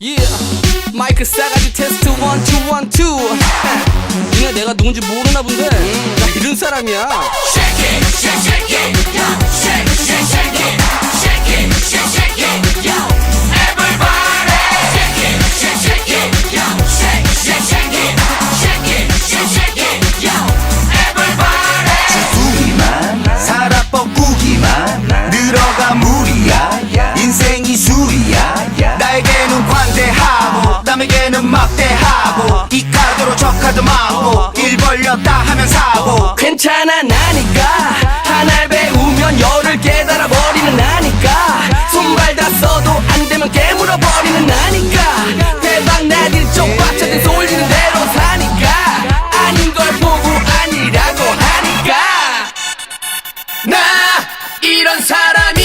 Yeah. 마이크 싸가지 테스트 원 투 원투. 니네 내가 누군지 모르나 본데. 나 이런 사람이야 남에게는 막대하고 이카드로 적하도 많고 일 벌렸다 하면 사고. 괜찮아 나니까. 하나를 배우면 열을 깨달아 버리는 나니까. 손발 다 써도 안 되면 깨물어 버리는 나니까. 대박 난 일종 빡쳐든 솔리는 대로 사니까. 아닌 걸 보고 아니라고 하니까. 나 이런 사람이